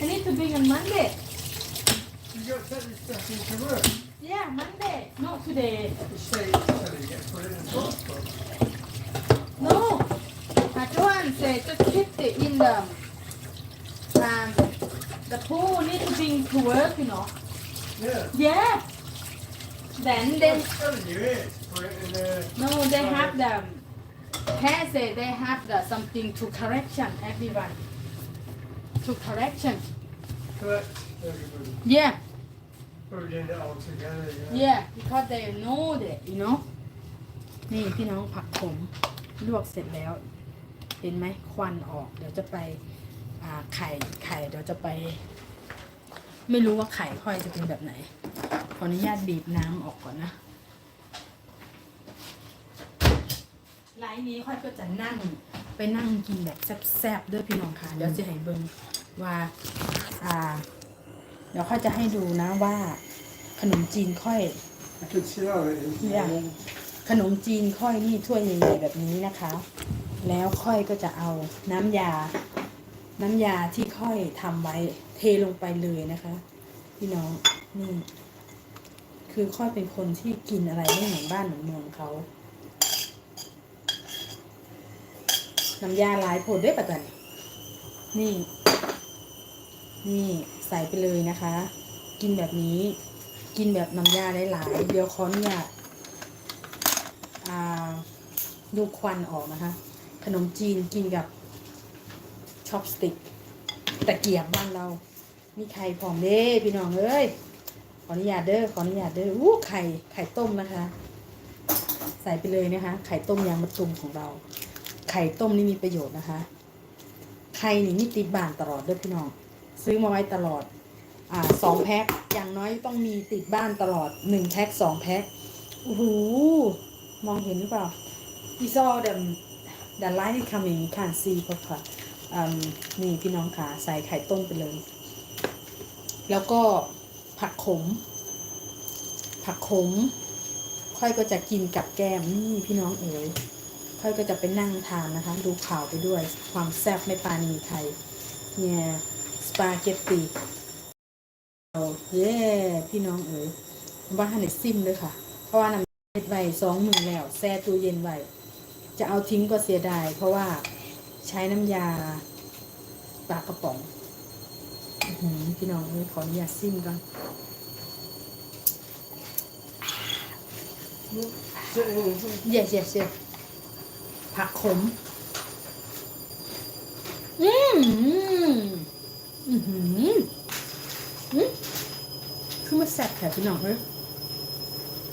I need to bring on Monday You got to take this stuff into work. yeah Monday not today You say so you get put in the no I don't say just keep it in the um the pool need to bring to work you know Yeah. yeah then they telling you here put it in the. No, they have the hair say they have the something to correction everyone. To correction. Collect everybody. Yeah, Put it in it all together. Yeah. yeah, because they know that, you know. นี่พี่น้องผักขมลวกเสร็จแล้ว เห็นไหมควันออก เดี๋ยวจะไปอ่าไข่ไข่เดี๋ยวจะไป ไม่รู้ว่าไข่ค่อยจะเป็นแบบไหน ขออนุญาตบีบน้ำออกก่อนนะไลน์นี้ค่อยก็จะนั่งไปนั่งกินแบบแซ่บๆด้วยพี่น้องค่ะเดี๋ยวจะให้เบิ่ง ว่า อ่า เดี๋ยวค่อยจะให้ดูนะว่า ขนมจีนค่อยขนมจีนค่อยนี่ถ้วยใหญ่ๆแบบนี้นะคะ แล้วค่อยก็จะเอาน้ำยา น้ำยาที่ค่อยทำไว้เทลงไปเลยนะคะ พี่น้องนี่ คือค่อยเป็นคนที่กินอะไรไม่เหมือนบ้านเหมือนเมืองเขาน้ำยาหลายโพดด้วยปะจันนี่ นี่ใส่ไปเลยนะคะ กินแบบนี้กินแบบน้ำยาหลายๆเดี๋ยวขออนุญาตอ่ดูควันออกนะคะ ขนมจีนกินกับช็อปสติกตะเกียบบ้านเรา มีไข่พร้อมเด้พี่น้องเอ้ยขออนุญาตเด้อขออนุญาตเด้ออู้ไข่ไข่ต้มนะคะ ใส่ไปเลยนะคะ ไข่ต้มยางมะตูมของเรา ไข่ต้มนี่มีประโยชน์นะคะ ไข่นี่นี่ติดบ้านตลอดเด้อพี่น้อง ซื้อมาไว้ตลอดอ่าสองแพ็คอย่างน้อยต้องมีติดบ้านตลอดหนึ่งแพ็คสองแพ็คโอ้โหมองเห็นหรือเปล่า We saw them the light is coming can see เพค่ะอืมนี่พี่น้องขาใส่ไข่ต้มไปเลย แล้วก็ผักขม ผักขม ค่อยก็จะกินกับแก้มนี่พี่น้องเอ๋ยค่อยก็จะไปนั่งทานนะคะ ดูข่าวไปด้วยความแซ่บไม่ปานีไทยเนี่ย สปาเกตตีเอาเย้พี่น้องเอ๋ยว่าหันในซิมเลยค่ะ เพราะว่าน้ำเฮ็ดไว้สองมือแล้วแช่ตู้เย็นไว้จะเอาทิ้งก็เสียดาย เพราะว่าใช้น้ำยาปลากระป๋องอืพี่น้องเอ้ยขออนุญาตซิมก่อนเย็ดเย็ดเย็ดผักขม อืมอืมอืมอืมคือมา แซ่บแถวพี่น้องเลย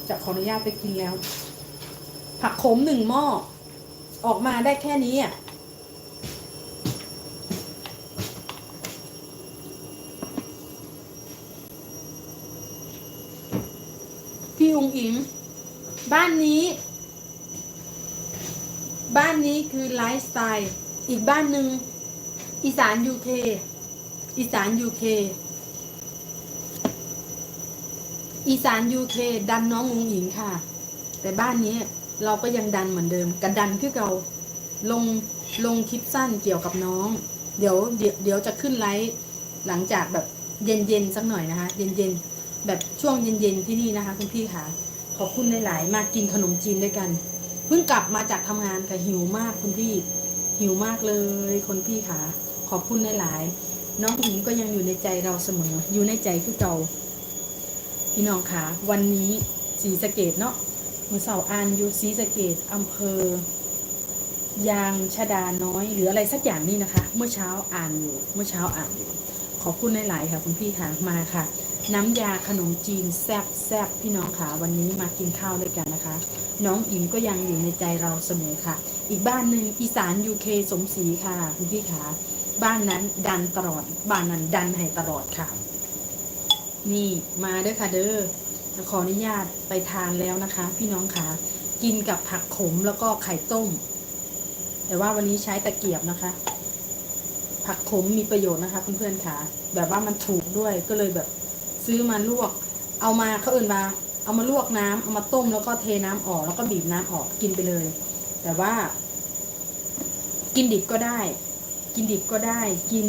จะขออนุญาตไปกินแล้ว ผักขมหนึ่งหม้อ ออกมาได้แค่นี้อะพี่อุงอิง บ้านนี้ บ้านนี้คือไลฟ์สไตล์ อีกบ้านหนึ่งอีสานยูเคอีสานยูเค อีสานยูเคดันน้องอุงอิงค่ะ แต่บ้านนี้เราก็ยังดันเหมือนเดิมกันดันคือเราลงลงคลิปสั้นเกี่ยวกับน้อง เดี๋ยวเดี๋ยวเดี๋ยวจะขึ้นไลฟ์หลังจากแบบเย็นเย็นสักหน่อยนะคะ เย็นเย็นแบบช่วงเย็นเย็นที่นี่นะคะคุณพี่ค่ะขอบคุณหลายๆมากินขนมจีนด้วยกัน เพิ่งกลับมาจากทำงานค่หิวมากคุณพี่หิวมากเลยคนพี่ค่ะขอบคุณหลายๆน้องหญิงก็ยังอยู่ในใจเราเสมอ อยู่ในใจคือเก่า พี่น้องคะวันนี้สีสะเกดเนาะมือเสาร์อานอยู่สีสะเกดอำเภอยางชดาน้อยหรืออะไรสักอย่างนี่นะคะ เมื่อเช้าอ่านอยู่เมื่อเช้าอ่านอยู่ขอบคุณหลายๆค่ะคุณพี่ค่ะมาค่ะ น้ำยาขนมจีนแซบแซบพี่น้องค่ะวันนี้มากินข้าวด้วยกันนะคะ น้องอิมก็ยังอยู่ในใจเราเสมอค่ะ อีกบ้านหนึ่งอีสานยูเคสมศรีค่ะ คุณพี่ขาบ้านนั้นดันตลอดบ้านนั้นดันให้ตลอดค่ะ นี่มาเด้อค่ะเด้อขออนุญาตไปทานแล้วนะคะ พี่น้องค่ะ กินกับผักขมแล้วก็ไข่ต้ม แต่ว่าวันนี้ใช้ตะเกียบนะคะ ผักขมมีประโยชน์นะคะเพื่อนๆค่ะ แบบว่ามันถูกด้วยก็เลยแบบซื้อมาลวก เอามาเขาเอื่นมา เอามาลวกน้ำเอามาต้มแล้วก็เทน้ำออก แล้วก็บีบน้ำออกกินไปเลย แต่ว่า กินดิบก็ได้ กินดิบก็ได้ กิน